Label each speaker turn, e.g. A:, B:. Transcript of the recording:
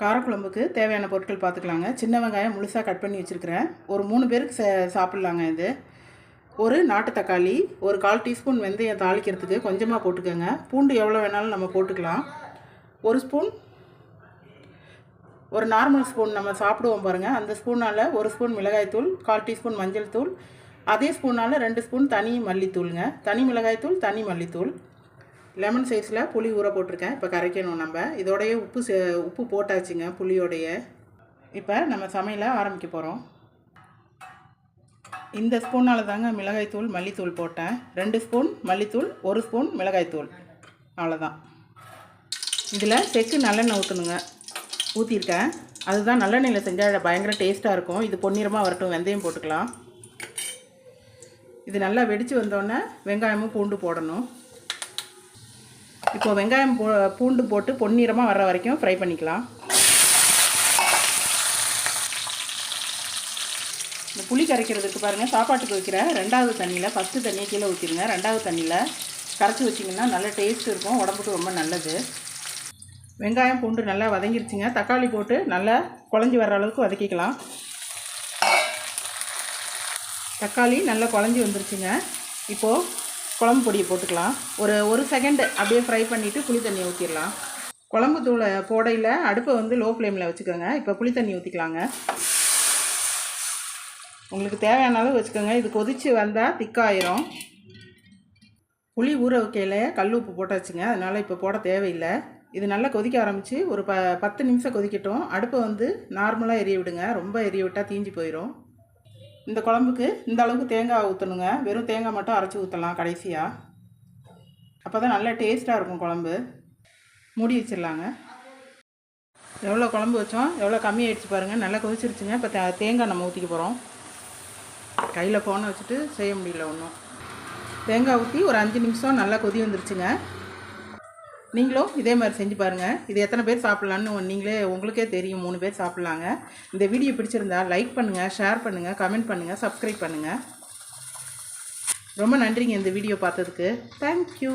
A: காரக்குழம்புக்கு தேவையான பொருட்கள் பார்த்துக்கலாங்க. சின்ன வெங்காயம் முழுசாக கட் பண்ணி வச்சுருக்கிறேன். ஒரு மூணு பேருக்கு சே சாப்பிட்லாங்க இது. ஒரு நாட்டு தக்காளி ஒரு கால் டீஸ்பூன் வெந்தயம் தாளிக்கிறதுக்கு கொஞ்சமாக போட்டுக்கோங்க. பூண்டு எவ்வளோ வேணாலும் நம்ம போட்டுக்கலாம். ஒரு ஸ்பூன் ஒரு நார்மல் ஸ்பூன் நம்ம சாப்பிடுவோம் பாருங்கள் அந்த ஸ்பூனால் ஒரு ஸ்பூன் மிளகாய்த்தூள் கால் டீஸ்பூன் மஞ்சள் தூள் அதே ஸ்பூனால் ரெண்டு ஸ்பூன் தனி மல்லித்தூளுங்க. தனி மிளகாய்த்தூள் தனி மல்லித்தூள். லெமன் சைஸில் புளி ஊற போட்டிருக்கேன். இப்போ கரைக்கணும் நம்ம. இதோடைய உப்பு சே உப்பு போட்டாச்சுங்க புளியோடைய. இப்போ நம்ம சமையலை ஆரம்பிக்க போகிறோம் இந்த ஸ்பூனால் தாங்க மிளகாய்த்தூள் மல்லித்தூள் போட்டேன். ரெண்டு ஸ்பூன் மல்லித்தூள் ஒரு ஸ்பூன் மிளகாய்த்தூள் அவ்வளோதான் இதில் செக்கு நல்லெண்ணெய் ஊற்றணுங்க ஊற்றிருக்கேன் அதுதான் நல்லெண்ணெயில் செஞ்சால் பயங்கர டேஸ்ட்டாக இருக்கும். இது பொன்னிறமாக வரட்டும் வெந்தயம் போட்டுக்கலாம். இது நல்லா வெடித்து வந்தோடனே வெங்காயமும் பூண்டு போடணும். இப்போ வெங்காயம் பூண்டு போட்டு பொன்னிறமாக வர்ற வரைக்கும் ஃப்ரை பண்ணிக்கலாம். இந்த புளி கரைக்கிறதுக்கு பாருங்கள் சாப்பாட்டுக்கு வைக்கிற ரெண்டாவது தண்ணியில் ஃபஸ்ட்டு தண்ணியை கீழே ஊற்றிடுங்க ரெண்டாவது தண்ணியில் கரைச்சி வச்சிங்கன்னா நல்ல டேஸ்ட் இருக்கும் உடம்புக்கு ரொம்ப நல்லது. வெங்காயம் பூண்டு நல்லா வதங்கிருச்சுங்க. தக்காளி போட்டு நல்லா குழஞ்சி வர்ற அளவுக்கு வதக்கிக்கலாம். தக்காளி நல்லா குழஞ்சி வந்துருச்சுங்க. இப்போது குழம்பு பொடியை போட்டுக்கலாம். ஒரு ஒரு செகண்ட் அப்படியே ஃப்ரை பண்ணிவிட்டு புளி தண்ணியை ஊற்றிடலாம் குழம்பு தூளை போடையில் அடுப்பை வந்து லோ ஃப்ளேமில் வச்சுக்கோங்க. இப்போ புளி தண்ணி ஊற்றிக்கலாங்க உங்களுக்கு தேவையான அளவு வச்சுக்கோங்க. இது கொதித்து வந்தால் திக்காயிரும். புளி ஊற வைக்கையில் கல் உப்பு போட்டாச்சுங்க அதனால் இப்போ போட தேவையில்லை. இது நல்லா கொதிக்க ஆரம்பித்து ஒரு ப பத்து நிமிஷம் கொதிக்கட்டும். அடுப்பை வந்து நார்மலாக எரிய விடுங்க. ரொம்ப எரிய விட்டால் தீஞ்சு போயிடும் இந்த குழம்புக்கு இந்த அளவுக்கு தேங்காய் ஊற்றணுங்க வெறும் தேங்காய் மட்டும் அரைச்சி ஊற்றலாம் கடைசியாக அப்போ தான் நல்லா டேஸ்ட்டாக இருக்கும் குழம்பு. மூடி வச்சிடலாங்க. எவ்வளோ குழம்பு வச்சோம்? எவ்வளோ கம்மியாயிடுச்சு பாருங்கள் நல்லா கொதிச்சிருச்சுங்க. இப்போ தேங்காய் நம்ம ஊற்றிக்க போகிறோம் கையில் ஃபோனை வச்சுட்டு செய்ய முடியல ஒன்றும் தேங்காய் ஊற்றி ஒரு அஞ்சு நிமிஷம் நல்லா கொதி வந்துருச்சுங்க. நீங்களும் இதே மாதிரி செஞ்சு பாருங்கள் இது எத்தனை பேர் சாப்பிட்லான்னு நீங்களே உங்களுக்கே தெரியும். மூணு பேர் சாப்பிட்லாங்க. இந்த வீடியோ பிடிச்சிருந்தா லைக் பண்ணுங்கள் ஷேர் பண்ணுங்கள் கமெண்ட் பண்ணுங்கள் சப்ஸ்கிரைப் பண்ணுங்கள் ரொம்ப நன்றிங்க இந்த வீடியோ பார்த்ததுக்கு. தேங்க்யூ